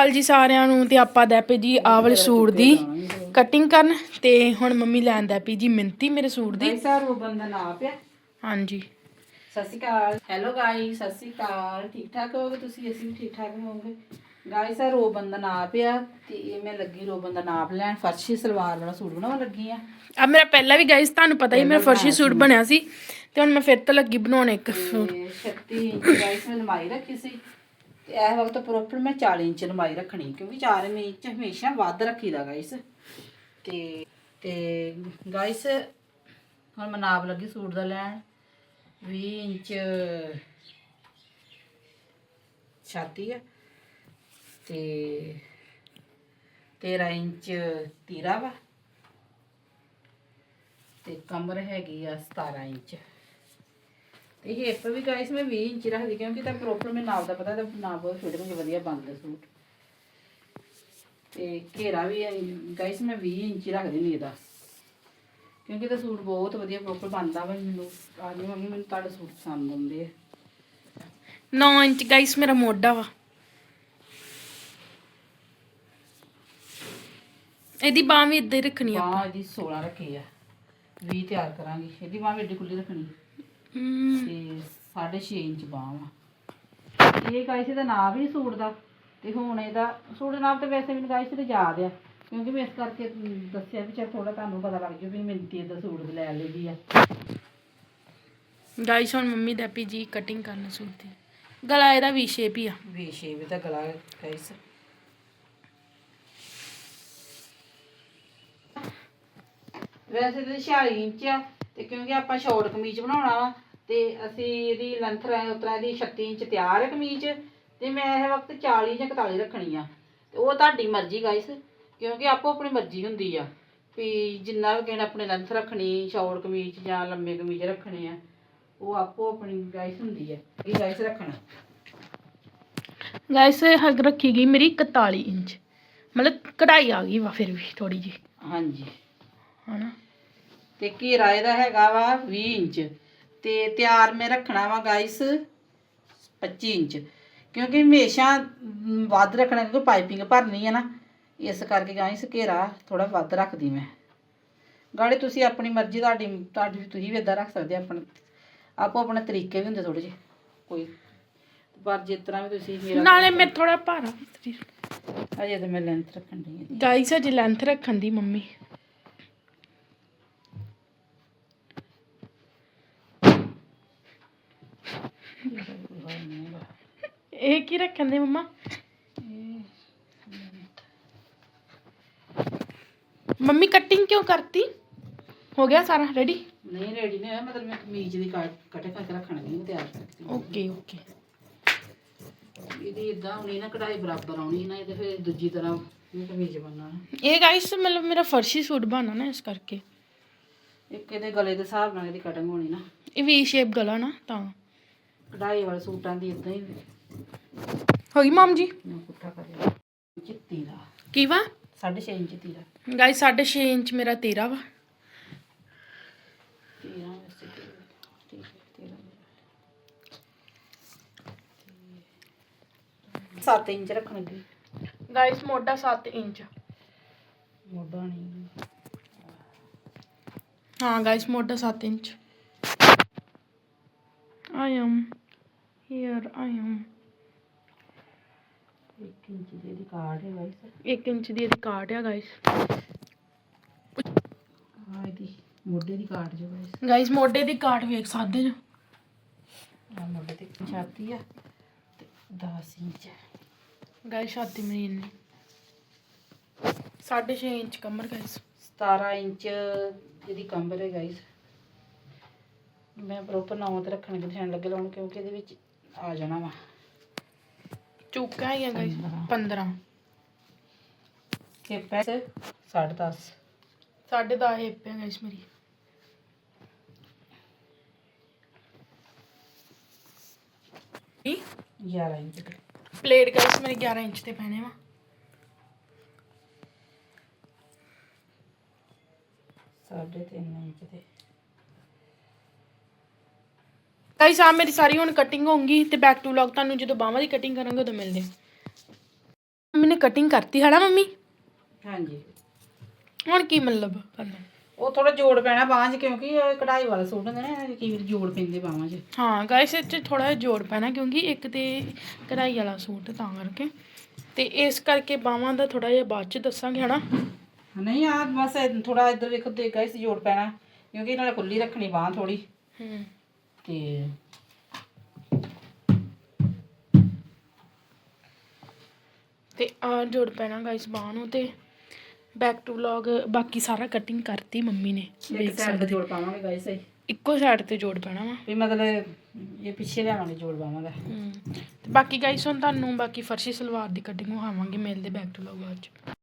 ਅਕਾਲ ਜੀ ਸਾਰਿਆਂ ਨੂੰ ਤੇ ਆਪਾਂ ਦਾ ਪਏ ਜੀ ਆਹ ਵਾਲੇ ਸੂਟ ਦੀ ਕਟਿੰਗ ਕਰਨ ਤੇ ਹੁਣ ਮੰਮੀ ਲੈਣ ਦਾ ਪਈ ਜੀ ਮਿੰਤੀ ਮੇਰੇ ਸੂਟ ਦੀ। ਗਾਈਸ ਆ ਰੋਬਨ ਦਾ ਨਾਪ ਆ ਹਾਂਜੀ। ਸਤਿ ਸ਼੍ਰੀ ਅਕਾਲ। ਹੈਲੋ ਗਾਈਸ ਸਤਿ ਸ਼੍ਰੀ ਅਕਾਲ। ਠੀਕ ਠਾਕ ਹੋਗੇ ਤੁਸੀਂ? ਅਸੀਂ ਵੀ ਠੀਕ ਠਾਕ ਹੋਵਾਂਗੇ। ਗਾਈਸ ਆ ਰੋਬਨ ਦਾ ਨਾਪ ਆ ਤੇ ਇਹ ਮੈਂ ਲੱਗੀ ਰੋਬਨ ਦਾ ਨਾਪ ਲੈਣ। ਫਰਸ਼ੀ ਸਲਵਾਰ ਵਾਲਾ ਸੂਟ ਬਣਾਉਣ ਲੱਗੀ ਆ। ਆ ਮੇਰਾ ਪਹਿਲਾਂ ਵੀ ਗਾਇਸ ਤੁਹਾਨੂੰ ਪਤਾ ਹੀ ਮੇਰਾ ਫਰਸ਼ੀ ਸੂਟ ਬਣਿਆ ਸੀ। ਤੇ ਹੁਣ ਮੈਂ ਫਿਰ ਤੋਂ ਲੱਗੀ ਬਣਾਉਣ ਇੱਕ ਸੂਟ। ਤੇ 36 ਇੰਚ ਗਾਈਸ ਮੈਂ ਲੰਬਾਈ ਰੱਖੀ ਸੀ। ਤੇ ਇਹ ਵਕਤ ਪ੍ਰੋਪਰ ਮੈਂ 40 ਇੰਚ ਲੰਬਾਈ ਰੱਖਣੀ, ਕਿਉਂਕਿ 4 ਇੰਚ ਹਮੇਸ਼ਾ ਵੱਧ ਰੱਖੀਦਾ ਗਾਈਸ ਤੇ ਤੇ ਗਾਈਸ ਹੁਣ ਮੈਂ ਨਾਪ ਲੱਗੀ ਸੂਟ ਦਾ ਲੈਣ। 20 ਇੰਚ ਛਾਤੀ ਆ। ਤੇ 13 ਇੰਚ ਤੀਰਾ ਵਾ। ਤੇ ਕਮਰ ਹੈਗੀ ਆ 17 ਇੰਚ। ਤੇ ਹਿੱਪ ਵੀ ਗਾਇਸ ਮੈਂ 20 ਇੰਚ ਰੱਖਦੀ ਕਿਉਂਕਿ ਤਾਂ ਪ੍ਰੋਪਰ ਮੈਂ ਨਾਪ ਦਾ ਪਤਾ ਤਾਂ ਨਾਪ ਬਹੁਤ ਫਿਟ ਮੈਨੂੰ ਵਧੀਆ ਬਣਦਾ ਸੂਟ। ਤੇ ਘੇਰਾ ਵੀ ਗਾਇਸ ਮੈਂ 20 ਇੰਚ ਹੀ ਰੱਖਦੀ ਨਹੀਂ ਇਹਦਾ। ਕਿਉਂਕਿ ਤਾਂ ਸੂਟ ਬਹੁਤ ਵਧੀਆ ਪ੍ਰੋਪਰ ਬਣਦਾ ਵਾ ਮੈਨੂੰ। ਆਜੀ ਮੰਮੀ ਮੈਨੂੰ ਤੁਹਾਡੇ ਸੂਟ ਪਸੰਦ ਆਉਂਦੇ ਆ। 9 ਇੰਚ ਗਾਇਸ ਮੇਰਾ ਮੋਢਾ ਵਾ। ਇਹਦੀ ਬਾਹ ਵੀ ਇੱਦਾਂ ਹੀ ਰੱਖਣੀ ਆ ਬਾਂਹ ਇਹਦੀ 16 ਰੱਖੀ ਆ। 20 ਤਿਆਰ ਕਰਾਂਗੀ। ਇਹਦੀ ਬਾਂਹ ਵੀ ਏਡੀ ਖੁੱਲੀ ਰੱਖਣੀ ਹਮ, ਤੇ 6.5 ਇੰਚ ਬਾਂਹ ਵਾ। ਇਹ ਗਾਇਸ ਦਾ ਨਾਪ ਹੀ ਸੂਟ ਦਾ ਤੇ ਹੁਣ ਇਹਦਾ ਸੂਟ ਨਾਪ ਤਾਂ ਵੈਸੇ ਮੈਨੂੰ ਗਾਇਸ ਤੇ ਯਾਦ ਆ। ਕਿਉਂਕਿ ਮੈਂ ਇਸ ਕਰਕੇ ਦੱਸਿਆ ਵੀ ਚਲ ਥੋੜਾ ਤੁਹਾਨੂੰ ਪਤਾ ਲੱਗ ਜੂ ਵੀ ਮਿੰਤੀ ਦਾ ਸੂਟ ਲੈ ਲਈਦੀ ਆ। ਗਾਇਸ ਹੁਣ ਮੰਮੀ ਦਾ ਪਈ ਜੀ ਕਟਿੰਗ ਕਰਨਾ ਸੂਟ ਦੀ। ਗਲਾ ਇਹਦਾ ਵੀ ਸ਼ੇਪ ਹੀ ਆ। ਵੀ ਸ਼ੇਪ ਦਾ ਗਲਾ ਗਾਇਸ। ਵੈਸੇ ਤਾਂ 46 ਇੰਚ ਆ। ਤੇ ਕਿਉਂਕਿ ਆਪਾਂ ਸ਼ਾਰਟ ਕਮੀਜ਼ ਬਣਾਉਣਾ ਵਾ ਤੇ ਅਸੀਂ ਇਹਦੀ ਲੈਂਥ ਉਤਰਾ ਦੀ 36 ਇੰਚ ਤਿਆਰ ਹੈ ਕਮੀਜ਼ ਤੇ ਮੈਂ ਇਹ ਵਕਤ 40 ਜਾਂ 41 ਰੱਖਣੀ ਆ। ਤੇ ਉਹ ਤੁਹਾਡੀ ਮਰਜ਼ੀ ਗਾਇਸ ਕਿਉਂਕਿ ਆਪੋ ਆਪਣੀ ਮਰਜ਼ੀ ਹੁੰਦੀ ਆ ਵੀ ਜਿੰਨਾ ਵੀ ਨੇ ਆਪਣੀ ਲੈਂਥ ਰੱਖਣੀ ਸ਼ਾਰਟ ਕਮੀਜ਼ ਜਾਂ ਲੰਮੇ ਕਮੀਜ਼ ਰੱਖਣੇ ਆ ਉਹ ਆਪੋ ਆਪਣੀ ਗਾਇਸ ਹੁੰਦੀ ਆ ਇਹ ਗਾਇਸ ਰੱਖਣਾ। ਗਾਇਸ ਹੱਗ ਰੱਖੀ ਗਈ ਮੇਰੀ 41 ਇੰਚ। ਮਤਲਬ ਕਢਾਈ ਆ ਗਈ ਵਾ ਫਿਰ ਵੀ ਥੋੜੀ ਜੀ ਹਾਂਜੀ। ਹਨਾ? ਤੇ ਘੇਰਾ ਇਹਦਾ ਹੈਗਾ ਵਾ 20 ਇੰਚ। ਤੇ ਤਿਆਰ ਮੈਂ ਰੱਖਣਾ ਵਾ ਗਾਇਸ 25 ਇੰਚ। ਕਿਉਂਕਿ ਹਮੇਸ਼ਾ ਮ, ਵੱਧ ਰੱਖਣਾ ਕਿਉਂਕਿ ਪਾਈਪਿੰਗ ਭਰਨੀ ਹੈ ਨਾ ਇਸ ਕਰਕੇ ਗਾਇਸ ਘੇਰਾ ਥੋੜਾ ਵੱਧ ਰੱਖਦੀ ਮੈਂ। ਗਾੜੇ ਤੁਸੀਂ ਆਪਣੀ ਮਰਜ਼ੀ ਤੁਹਾਡੀ ਤੁਹਾਡੀ ਤੁਸੀਂ ਵੀ ਇਦਾਂ ਰੱਖ ਸਕਦੇ ਆ ਆਪਣੇ। ਆਪੋ ਆਪਣੇ ਤਰੀਕੇ ਵੀ ਹੁੰਦੇ ਥੋੜੇ ਜਿਹੇ ਕੋਈ। ਪਰ ਜਿਸ ਤਰ੍ਹਾਂ ਵੀ ਤੁਸੀਂ ਮੇਰਾ ਨਾਲੇ ਮੇਰੇ ਥੋੜਾ ਭਾਰਾ ਅਜੇ ਤਾਂ ਮੈਂ ਲੈਂਥ ਰੱਖਣ ਦੀ ਗਾਇਸ ਅਜੇ ਲੈਂਥ ਰੱਖਣ ਦੀ ਮੰਮੀ। ਇਹ ਕੀ ਰੱਖਣ ਦੇ ਮੰਮਾ? ਮੰਮੀ ਕਟਿੰਗ ਕਿਉਂ ਕਰਤੀ? ਹੋ ਗਿਆ ਸਾਰਾ ਰੈਡੀ ਨਹੀਂ ਰੈਡੀ ਨਹੀਂ ਹੋਇਆ ਮਤਲਬ ਮੈਂ ਕਮੀਜ਼ ਦੀ ਕਟੇ ਕਰਕੇ ਰੱਖਣ ਦੀ ਤਿਆਰ ਕਰਕੇ ਓਕੇ ਓਕੇ ਇਹਦੀ ਇਦਾਂ ਹੋਣੀ ਨਾ ਕਢਾਈ ਬਰਾਬਰ ਆਉਣੀ ਨਾ ਇਹਦੇ ਫਿਰ ਦੂਜੀ ਤਰ੍ਹਾਂ ਇਹ ਕਮੀਜ਼ ਬਣਨਾ ਇਹ ਗਾਇਸ ਮਤਲਬ ਮੇਰਾ ਫਰਸ਼ੀ ਸੂਟ ਬਣਨਾ ਨਾ ਇਸ ਕਰਕੇ। ਇੱਕ ਇਹਦੇ ਗਲੇ ਦੇ ਹਿਸਾਬ ਨਾਲ ਇਹਦੀ ਕਟਿੰਗ ਹੋਣੀ ਨਾ। ਇਹ ਵੀ ਸ਼ੇਪ ਗਲਾ ਨਾ ਤਾਂ। ਕਢਾਈ ਵਾਲੇ ਸੂਟਾਂ ਦੀ ਇਦਾਂ ਹੀ ਹੋ ਗਈ ਮਮ ਜੀ? ਮੈਂ ਪੁੱਠਾ ਕਰਿਆ ਚਿੱਤੀ ਦਾ। ਕੀ ਵਾ? 6.5 ਇੰਚ ਤੀਰਾ। ਗਾਇਸ 6.5 ਇੰਚ ਮੇਰਾ 13 ਵਾ। ਤੀਰਾ ਵੈਸੇ ਠੀਕ ਹੈ ਤੀਰਾ 7 ਇੰਚ ਰੱਖਣਗੇ ਗਾਇਸ ਮੋਢਾ 7 ਇੰਚ। ਮੋਢਾ ਨਹੀਂ। ਹਾਂ ਗਾਇਸ ਮੋਢਾ 7 inch. I am. Here I am 1 inch ਦੀ ਇਹਦੀ ਕਾਰਡ ਹੈ ਗਾਇਸ 1 ਇੰਚ ਦੀ ਇਹਦੀ ਕਾਟ ਆ ਗਾਇਸ ਆ ਇਹਦੀ ਮੋਢੇ ਦੀ ਕਾਰਡ ਜੋ ਗਾਇਸ ਗਾਇਸ ਮੋਢੇ ਦੀ ਕਾਟ ਵੇਖ ਸਕਦੇ ਜੋ ਆ ਮੋਢੇ ਤੇ ਛਾਤੀ ਆ ਤੇ 10 ਇੰਚ ਗਾਇਸ ਛਾਤੀ ਮੇਰੀ ਇੰਨੀ 6.5 ਇੰਚ ਕਮਰ ਗਾਇਸ 17 ਇੰਚ ਇਹਦੀ ਕੰਬਰ ਹੈ ਗਾਇਸ ਮੈਂ ਪ੍ਰੋਪਰ ਨੌਂ ਤੇ ਰੱਖਣ ਧਿਆਨ ਲੱਗੇ ਲਾਉਣ ਕਿਉਂਕਿ ਇਹਦੇ ਵਿੱਚ ਆ ਜਾਣਾ ਵਾ। ਚੁੱਕਾ ਹੀ ਆ ਗਾਇਸ 15 ਕਿ ਪੈਸੇ? 10.5 ਸਾਢੇ 10 ਹਿੱਪ ਗਾਇਸ ਮੇਰੀ। ਕੀ? 11 ਇੰਚ ਪਲੇਟ ਗਾਇਸ ਮੇਰੇ? 11 ਇੰਚ ਤੇ ਪੈਣੇ ਵਾ। ਸਾਢੇ ਤਿੰਨ ਇੰਚ ਦੇ। ਗਾਇਸ ਆ ਮੇਰੀ ਸਾਰੀ ਹੁਣ ਕਟਿੰਗ ਹੋਊਗੀ ਤੇ ਬੈਕ ਟੂ ਵਲੌਗ ਤੁਹਾਨੂੰ ਜਦੋਂ ਬਾਹਾਂ ਦੀ ਕਟਿੰਗ ਕਰਾਂਗੇ ਉਦੋਂ ਮਿਲਦੇ ਮੰਮੀ ਨੇ ਕਟਿੰਗ ਕਰਤੀ ਹੈ ਨਾ ਮੰਮੀ? ਹਾਂਜੀ। ਹੁਣ ਕੀ ਮਤਲਬ ਕਰਨਾ? ਉਹ ਥੋੜਾ ਜੋੜ ਪੈਣਾ ਬਾਹਾਂ 'ਚ ਕਿਉਂਕਿ ਇਹ ਕਢਾਈ ਵਾਲਾ ਸੂਟ ਹੁੰਦੇ ਨੇ ਕਈ ਵਾਰ ਜੋੜ ਪੈਂਦੇ ਬਾਹਾਂ 'ਚ। ਹਾਂ ਗਾਇਸ ਇਹ 'ਚ ਥੋੜਾ ਜੋੜ ਪੈਣਾ ਕਿਉਂਕਿ ਇੱਕ ਤੇ ਕਢਾਈ ਵਾਲਾ ਸੂਟ ਤਾਂ ਕਰਕੇ ਤੇ ਇਸ ਕਰਕੇ ਬਾਹਾਂ ਦਾ ਥੋੜਾ ਜਿਹਾ ਬਾਅਦ ਚ ਦੱਸਾਂਗੇ ਹਨਾ। ਨਹੀਂ ਆ ਬਸ ਥੋੜਾ ਇੱਧਰ ਵੇਖੋ ਤੇ ਗਾਇਸ ਜੋੜ ਪੈਣਾ ਕਿਉਂਕਿ ਨਾਲੇ ਖੁੱਲੀ ਰੱਖਣੀ ਬਾਹ ਥੋੜੀ ਹੂੰ। ਤੇ ਤੇ ਆ ਜੋੜ ਪੈਣਾ ਗਾਇਸ ਬਾਹਾਂ ਨੂੰ ਤੇ ਬੈਕ ਟੂ ਵਲੌਗ ਬਾਕੀ ਸਾਰਾ ਕਟਿੰਗ ਕਰਤੀ ਮੰਮੀ ਨੇ। ਇੱਕ ਵੇਖ ਸਾਈਡ ਸਕਦੇ ਜੋੜ ਪਾਵਾਂਗੇ ਗਾਇਸ ਇੱਕੋ ਸਾਈਡ ਤੇ ਜੋੜ ਪੈਣਾ ਵਾ। ਵੀ ਮਤਲਬ ਇਹ ਪਿੱਛੇ ਲਿਆਵਾਂਗੇ ਜੋੜ ਦਾ ਹਮ, ਤੇ ਬਾਕੀ ਗਾਈਸ ਹੁਣ ਤੁਹਾਨੂੰ ਬਾਕੀ ਫਰਸ਼ੀ ਸਲਵਾਰ ਦੀ ਕਟਿੰਗ ਵਿਖਾਵਾਂਗੇ ਮਿਲਦੇ ਬੈਕ ਟੂ ਵਲੌਗ ਬਾਅਦ ਚ।